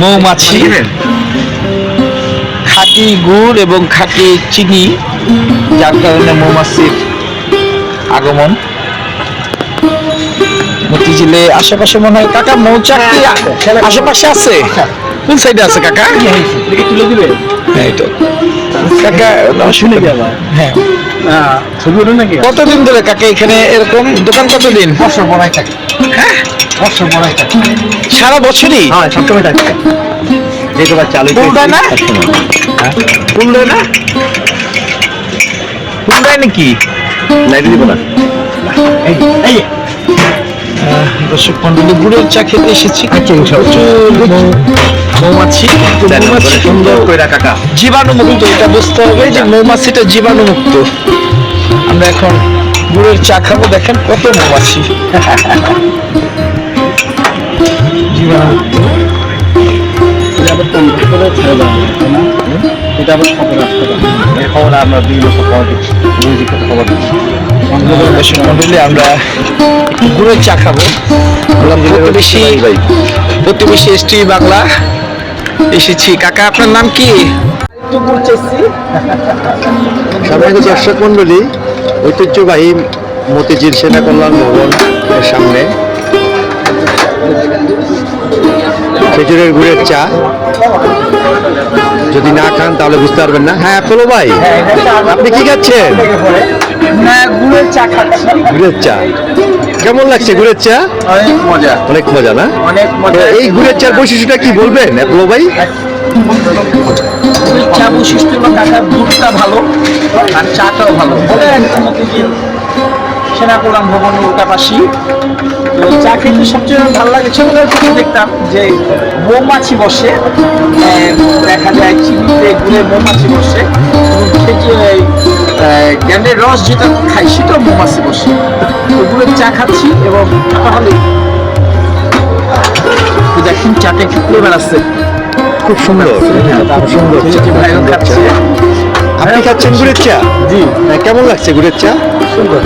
মৌমাছি খাঁটি গুড় এবং খাঁটি চিনি যার কারণে মৌমাছির আগমন মতিঝিলে আশেপাশে মনে হয় কাকা মৌচাক কি আশেপাশে আছে? কোন সাইডে আছে কাকা? তুলে দিবে হ্যাঁ তো। কাকা শুনে হ্যাঁ। কতদিন ধরে কাকা এখানে এরকম? দোকান কতদিন? বছর বড়াই থাকে হ্যাঁ? বছর সারা বছরই? হ্যাঁ সবসময় থাকে যেগুলো চালু ফুল দেয় না? ফুল দেয় না? ফুল দেয় নাকি লাইট দিব না। এই দর্শক মন্ডলী গুড়ের চা খেতে এসেছি। মৌ- মৌমাছি মৌমাছি সুন্দর। কইরা কাকা। জীবাণুমুক্ত এটা বুঝতে হবে যে মৌমাছিটা জীবাণুমুক্ত। আমরা এখন গুড়ের চা খাব দেখেন কত মৌমাছি। এটা খবর আমরা খবর খবর আমরা চা খাব প্রতিবেশী প্রতিবেশী বাংলা এসেছি কাকা আপনার নাম কি দর্শক মন্ডলী ঐতিহ্যবাহী মতিঝিল সেনা কল্যাণ ভবন সামনে খেজুরের গুড়ের চা। যদি না খান তাহলে বুঝতে পারবেন না। হ্যাঁ পোলো ভাই আপনি কি খাচ্ছেন? গুড়ের চা গুড়ের চা। কেমন লাগছে গুড়ের চা? অনেক মজা। অনেক মজা না? অনেক মজা। এই গুড়ের চার বৈশিষ্ট্যটা কি বলবেন পোলো ভাই? চা বৈশিষ্ট্য দুধটা ভালো আর চাটাও ভালো। সেনাকুলাম ভবনের উল্টাপাশি তো চা খেতে সবচেয়ে ভালো লাগে ছোটবেলার থেকে দেখতাম যে মৌমাছি বসে দেখা যায় চিনিতে গুড়ে মৌমাছি বসে গ্যান্ডের রস যেটা খাই সেটাও মৌমাছি বসে। গুড়ের চা খাচ্ছি এবং তাহলে দেখুন চাটা একটু ফ্লেভার আছে খুব সুন্দর খুব সুন্দর। যে আপনি খাচ্ছেন গুড়ের চা? জি। হ্যাঁ, কেমন লাগছে গুড়ের চা? সুন্দর।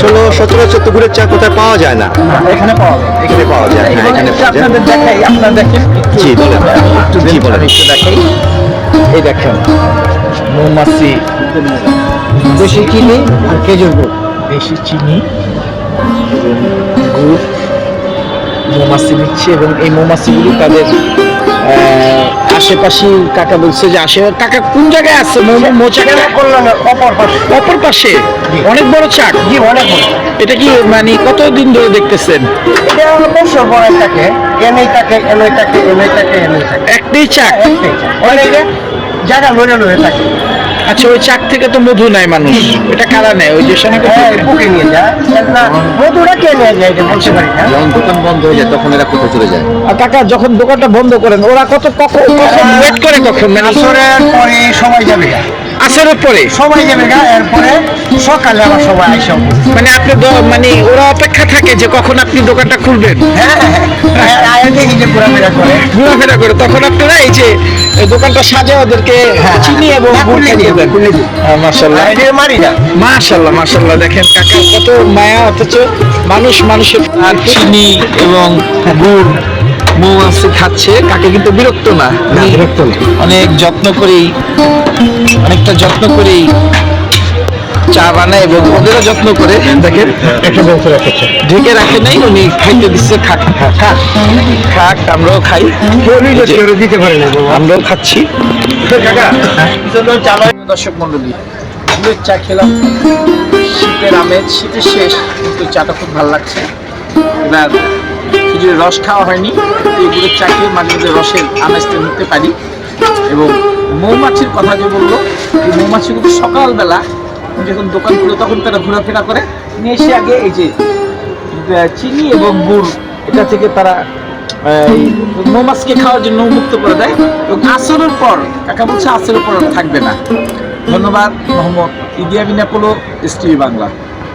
ষোলো সচরাচর তো গুড়ের চা কোথায় পাওয়া যায় না? এখানে পাওয়া যায়। এখানে পাওয়া যায় হ্যাঁ এখানে আপনাদের দেখাই আপনারা দেখেন। জি, বলেন। একটু জি, বলেন। একটু দেখাই। এই দেখেন মৌমাছি বেশি চিনি আর খেজুর গুড়। বেশি চিনি গুড় মৌমাছি নিচ্ছে এবং এই মৌমাছিগুলি তাদের আশেপাশে কাকা বলছে যে আসে। কাকা কোন জায়গায় আছে? মৌচাকের অপর পাশে। অপর পাশে? অনেক বড় চাক? জি অনেক বড়। এটা কি মানে কতদিন ধরে দেখতেছেন? এটা বছর বড় থাকে এনেই থাকে এনেই থাকে এনেই থাকে এনেই থাকে একটাই চাক? অনেকে জায়গা লড়ে হয়ে থাকে। আচ্ছা ওই চাক থেকে তো মধু নাই মানুষ। এটা কারা নেয়? ওই যে হ্যাঁ বুকে নিয়ে যায়। না মধুরা কে নিয়ে যায় এটা বলতে পারি না। যখন দোকান বন্ধ হয়ে যায় তখন এরা কোথায় চলে যায়? আর কাকা যখন দোকানটা বন্ধ করেন ওরা কত কখন কখন ওয়েট করে কখন? মানে সরে পরে সময় যাবে। আসরের পরে সবাই যাবে গা এরপরে সকালে আবার সবাই আইসা মানে আপনি মানে ওরা অপেক্ষা থাকে যে কখন আপনি দোকানটা খুলবেন। হ্যাঁ হ্যাঁ আয়া দেখি যে ঘোরাফেরা করে। ঘোরাফেরা করে। তখন আপনারা এই যে দোকানটা সাজা ওদেরকে চিনি এবং হ্যাঁ, গুড় খাইয়ে দেন। মার্শাল্লাহ মারি না। দেখেন কাকা কত মায়া অথচ মানুষ মানুষের আর চিনি এবং গুড় মৌমাছি খাচ্ছে। কাকে কিন্তু বিরক্ত না। বিরক্ত না। অনেক যত্ন করেই অনেকটা যত্ন করেই চা বানায় এবং ওদেরও যত্ন করে দেখেন একটা বছর একটা ঢেকে রাখে নাই উনি খাইতে দিচ্ছে খাক খাক। খাক আমরাও খাই। দিতে পারে না আমরাও খাচ্ছি। দর্শক মন্ডলী গুড়ের চা খেলাম। শীতের আমেজ শীতের শেষ কিন্তু চাটা খুব ভালো লাগছে। এবার খেজুরের রস খাওয়া হয়নি। এই গুড়ের চা খেয়ে মাঝে মাঝে রসের আমেজটা নিতে পারি। এবং মৌমাছির কথা যে বলল, এই মৌমাছিগুলো সকালবেলা যখন দোকান খুলে তখন তারা ঘোরাফেরা করে। নিয়ে এসে আগে এই যে চিনি এবং গুড়, এটা থেকে তারা মৌমাছিকে খাওয়ার জন্য মুক্ত করে দেয় এবং আসরের পর, কাকা বলছে আসরের পর থাকবে না। ধন্যবাদ, মোহাম্মদ ইদিয়াবিন অ্যাপোলো এস বাংলা।